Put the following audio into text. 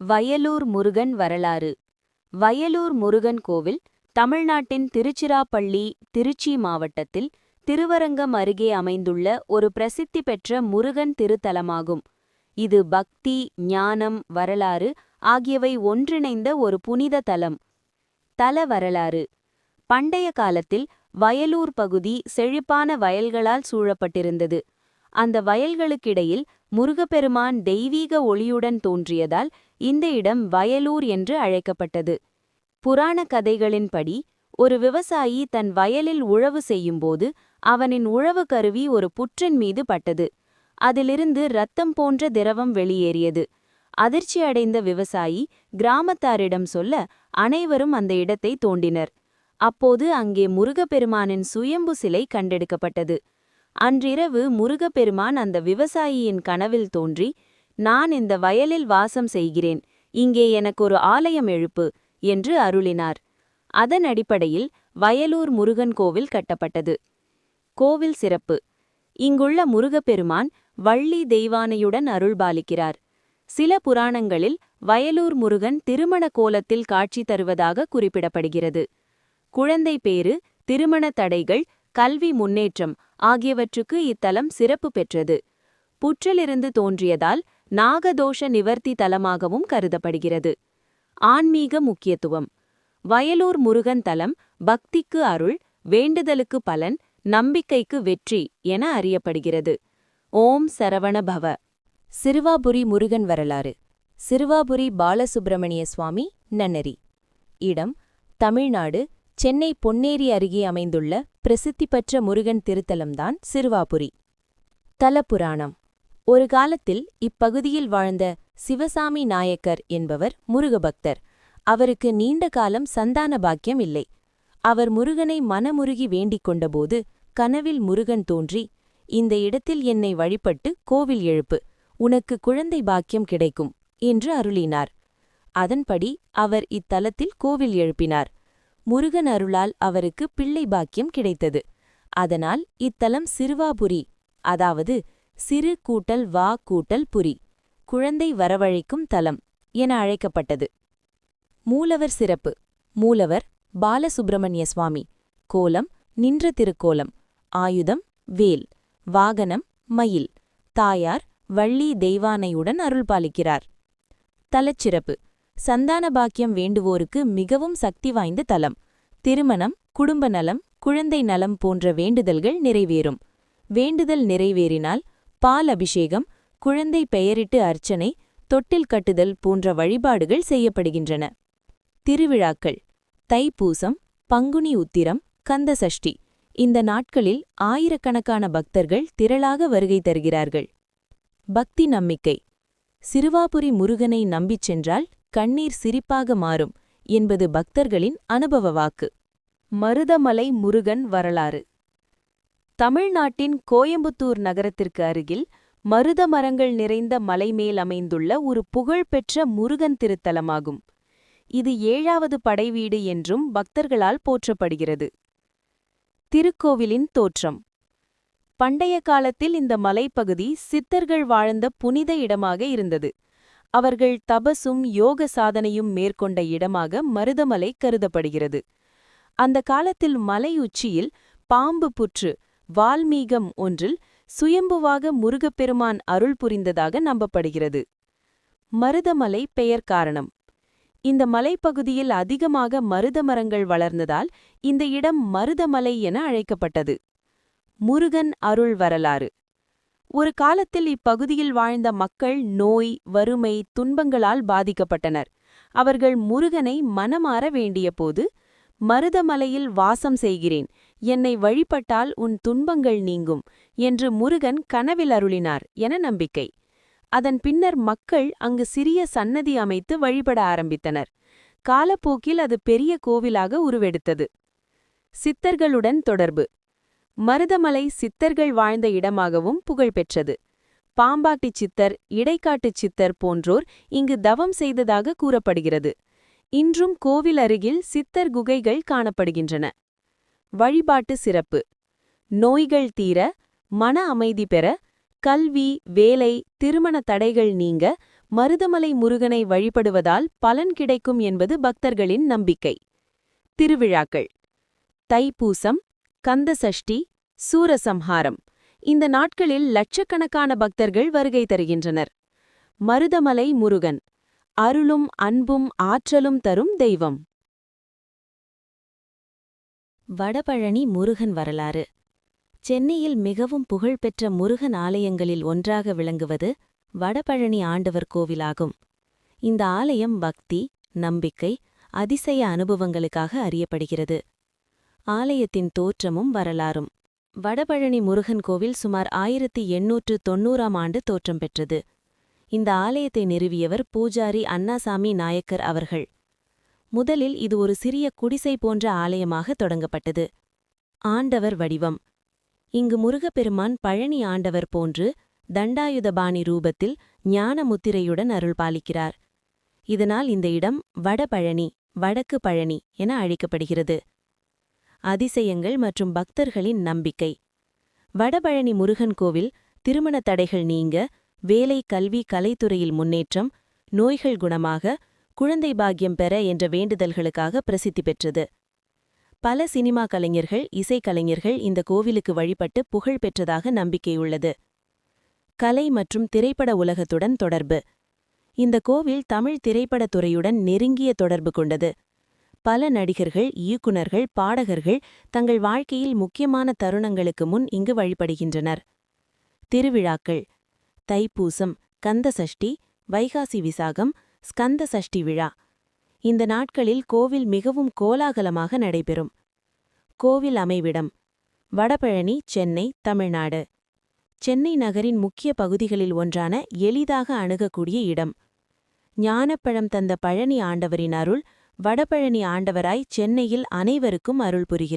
வயலூர் முருகன் வரலாறு. வயலூர் முருகன் கோவில் தமிழ்நாட்டின் திருச்சிராப்பள்ளி திருச்சி மாவட்டத்தில் திருவரங்கம் அருகே அமைந்துள்ள ஒரு பிரசித்தி பெற்ற முருகன் திருத்தலமாகும். இது பக்தி ஞானம் வரலாறு ஆகியவை ஒன்றிணைந்த ஒரு புனித தலம். தல வரலாறு. பண்டைய காலத்தில் வயலூர் பகுதி செழிப்பான வயல்களால் சூழப்பட்டிருந்தது. அந்த வயல்களுக்கிடையில் முருகப்பெருமான் தெய்வீக ஒளியுடன் தோன்றியதால் இந்த இடம் வயலூர் என்று அழைக்கப்பட்டது. புராண கதைகளின்படி ஒரு விவசாயி தன் வயலில் உழவு செய்யும்போது அவனின் உழவு கருவி ஒரு புற்றின் மீது பட்டது. அதிலிருந்து இரத்தம் போன்ற திரவம் வெளியேறியது. அதிர்ச்சி அடைந்த விவசாயி கிராமத்தாரிடம் சொல்ல அனைவரும் அந்த இடத்தை தோண்டினர். அப்போது அங்கே முருகப்பெருமானின் சுயம்பு சிலை கண்டெடுக்கப்பட்டது. அன்றிரவு முருகப்பெருமான் அந்த விவசாயியின் கனவில் தோன்றி நான் இந்த வயலில் வாசம் செய்கிறேன் இங்கே எனக்கு ஒரு ஆலயம் எழுப்பு என்று அருளினார். அதன் அடிப்படையில் வயலூர் முருகன் கோவில் கட்டப்பட்டது. கோவில் சிறப்பு. இங்குள்ள முருகப்பெருமான் வள்ளி தெய்வானையுடன் அருள்பாலிக்கிறார். சில புராணங்களில் வயலூர் முருகன் திருமண கோலத்தில் காட்சி தருவதாக குறிப்பிடப்படுகிறது. குழந்தை பேறு திருமண தடைகள் கல்வி முன்னேற்றம் ஆகியவற்றுக்கு இத்தலம் சிறப்பு பெற்றது. புற்றிலிருந்து தோன்றியதால் நாகதோஷ நிவர்த்தி தலமாகவும் கருதப்படுகிறது. ஆன்மீக முக்கியத்துவம். வயலூர் முருகன் தலம் பக்திக்கு அருள் வேண்டுதலுக்கு பலன் நம்பிக்கைக்கு வெற்றி என அறியப்படுகிறது. ஓம் சரவண பவ. சிறுவாபுரி முருகன் வரலாறு. சிறுவாபுரி பாலசுப்பிரமணிய சுவாமி நன்னரி இடம் தமிழ்நாடு சென்னை பொன்னேரி அருகே அமைந்துள்ள பிரசித்தி பெற்ற முருகன் திருத்தலம்தான் சிறுவாபுரி. தலபுராணம். ஒரு காலத்தில் இப்பகுதியில் வாழ்ந்த சிவசாமி நாயக்கர் என்பவர் முருகபக்தர். அவருக்கு நீண்ட காலம் சந்தான பாக்கியம் இல்லை. அவர் முருகனை மனமுருகி வேண்டிக் கொண்டபோது கனவில் முருகன் தோன்றி இந்த இடத்தில் என்னை வழிபட்டு கோவில் எழுப்பு உனக்கு குழந்தை பாக்கியம் கிடைக்கும் என்று அருளினார். அதன்படி அவர் இத்தலத்தில் கோவில் எழுப்பினார். முருகன் அருளால் அவருக்கு பிள்ளை பாக்கியம் கிடைத்தது. அதனால் இத்தலம் சிறுவாபுரி அதாவது சிறு கூட்டல் வா கூட்டல் புரி குழந்தை வரவழைக்கும் தலம் என அழைக்கப்பட்டது. மூலவர் சிறப்பு. மூலவர் பாலசுப்பிரமணிய சுவாமி. கோலம் நின்ற திருக்கோலம். ஆயுதம் வேல். வாகனம் மயில். தாயார் வள்ளி தெய்வானையுடன் அருள்பாலிக்கிறார் தலச்சிறப்பு. சந்தான பாக்கியம் வேண்டுவோருக்கு மிகவும் சக்தி வாய்ந்த தலம். திருமணம் குடும்ப நலம் குழந்தை நலம் போன்ற வேண்டுதல்கள் நிறைவேறும். வேண்டுதல் நிறைவேறினால் பால் அபிஷேகம் குழந்தை பெயரிட்டு அர்ச்சனை தொட்டில் கட்டுதல் போன்ற வழிபாடுகள் செய்யப்படுகின்றன. திருவிழாக்கள். தைப்பூசம் பங்குனி உத்திரம் கந்தசஷ்டி. இந்த நாட்களில் ஆயிரக்கணக்கான பக்தர்கள் திரளாக வருகை தருகிறார்கள். பக்தி நம்பிக்கை. சிறுவாபுரி முருகனை நம்பிச் சென்றால் கண்ணீர் சிரிப்பாக மாறும் என்பது பக்தர்களின் அனுபவ வாக்கு. மருதமலை முருகன் வரலாறு. தமிழ்நாட்டின் கோயம்புத்தூர் நகரத்திற்கு அருகில் மருத மரங்கள் நிறைந்த மலைமேல் அமைந்துள்ள ஒரு புகழ்பெற்ற முருகன் திருத்தலமாகும். இது ஏழாவது படைவீடு என்றும் பக்தர்களால் போற்றப்படுகிறது. திருக்கோவிலின் தோற்றம். பண்டைய காலத்தில் இந்த மலைப்பகுதி சித்தர்கள் வாழ்ந்த புனித இடமாக இருந்தது. அவர்கள் தபசும் யோக சாதனையும் மேற்கொண்ட இடமாக மருதமலை கருதப்படுகிறது. அந்த காலத்தில் மலை உச்சியில் பாம்பு புற்று வால்மீகம் ஒன்றில் சுயம்புவாக முருகப்பெருமான் அருள் புரிந்ததாக நம்பப்படுகிறது. மருதமலை பெயர் காரணம். இந்த மலைப்பகுதியில் அதிகமாக மருத மரங்கள் வளர்ந்ததால் இந்த இடம் மருதமலை என அழைக்கப்பட்டது. முருகன் அருள் வரலாறு. ஒரு காலத்தில் இப்பகுதியில் வாழ்ந்த மக்கள் நோய் வறுமை துன்பங்களால் பாதிக்கப்பட்டனர். அவர்கள் முருகனை மனமாற வேண்டியபோது மருதமலையில் வாசம் செய்கிறேன் என்னை வழிபட்டால் உன் துன்பங்கள் நீங்கும் என்று முருகன் கனவில் அருளினார் என நம்பிக்கை. அதன் பின்னர் மக்கள் அங்கு சிறிய சன்னதி அமைத்து வழிபட ஆரம்பித்தனர். காலப்போக்கில் அது பெரிய கோவிலாக உருவெடுத்தது. சித்தர்களுடன் தொடர்பு. மருதமலை சித்தர்கள் வாழ்ந்த இடமாகவும் புகழ்பெற்றது. பாம்பாட்டிச் சித்தர் இடைக்காட்டுச் சித்தர் போன்றோர் இங்கு தவம் செய்ததாக கூறப்படுகிறது. இன்றும் கோவில் அருகில் சித்தர் குகைகள் காணப்படுகின்றன. வழிபாட்டு சிறப்பு. நோய்கள் தீர மன அமைதி பெற கல்வி வேலை திருமண தடைகள் நீங்க மருதமலை முருகனை வழிபடுவதால் பலன் கிடைக்கும் என்பது பக்தர்களின் நம்பிக்கை. திருவிழாக்கள். தைப்பூசம் கந்தசஷ்டி சூரசம்ஹாரம். இந்த நாட்களில் லட்சக்கணக்கான பக்தர்கள் வருகை தருகின்றனர். மருதமலை முருகன் அருளும் அன்பும் ஆற்றலும் தரும் தெய்வம். வடபழனி முருகன் வரலாறு. சென்னையில் மிகவும் புகழ்பெற்ற முருகன் ஆலயங்களில் ஒன்றாக விளங்குவது வடபழனி ஆண்டவர் கோவிலாகும். இந்த ஆலயம் பக்தி நம்பிக்கை அதிசய அனுபவங்களுக்காக அறியப்படுகிறது. ஆலயத்தின் தோற்றமும் வரலாறும். வடபழனி முருகன் கோவில் சுமார் ஆயிரத்தி எண்ணூற்று தொன்னூறாம் ஆண்டு தோற்றம் பெற்றது. இந்த ஆலயத்தை நிறுவியவர் பூஜாரி அண்ணாசாமி நாயக்கர் அவர்கள். முதலில் இது ஒரு சிறிய குடிசை போன்ற ஆலயமாக தொடங்கப்பட்டது. ஆண்டவர் வடிவம். இங்கு முருகப்பெருமான் பழனி ஆண்டவர் போன்று தண்டாயுதபாணி ரூபத்தில் ஞான முத்திரையுடன் அருள் பாலிக்கிறார். இதனால் இந்த இடம் வடபழனி வடக்கு பழனி என அழைக்கப்படுகிறது. அதிசயங்கள் மற்றும் பக்தர்களின் நம்பிக்கை. வடபழனி முருகன் கோவில் திருமண தடைகள் நீங்க வேலை கல்வி கலைத்துறையில் முன்னேற்றம் நோய்கள் குணமாக குழந்தை பாக்கியம் பெற என்ற வேண்டுதல்களுக்காக பிரசித்தி பெற்றது. பல சினிமா கலைஞர்கள் இசைக்கலைஞர்கள் இந்த கோவிலுக்கு வழிபட்டு புகழ் பெற்றதாக நம்பிக்கையுள்ளது கலை மற்றும் திரைப்பட உலகத்துடன் தொடர்பு. இந்த கோவில் தமிழ் திரைப்படத் துறையுடன் நெருங்கிய தொடர்பு கொண்டது. பல நடிகர்கள் இயக்குநர்கள் பாடகர்கள் தங்கள் வாழ்க்கையில் முக்கியமான தருணங்களுக்கு முன் இங்கு வழிபடுகின்றனர். திருவிழாக்கள். தைப்பூசம் கந்தசஷ்டி வைகாசி விசாகம் ஸ்கந்த சஷ்டி விழா. இந்த நாட்களில் கோவில் மிகவும் கோலாகலமாக நடைபெறும். கோவில் அமைவிடம். வடபழனி சென்னை தமிழ்நாடு. சென்னை நகரின் முக்கிய பகுதிகளில் ஒன்றான எளிதாக அணுகக்கூடிய இடம். ஞானப்பழம் தந்த பழனி ஆண்டவரின் அருள் வடபழனி ஆண்டவராய் சென்னையில் அனைவருக்கும் அருள் புரிகிறார்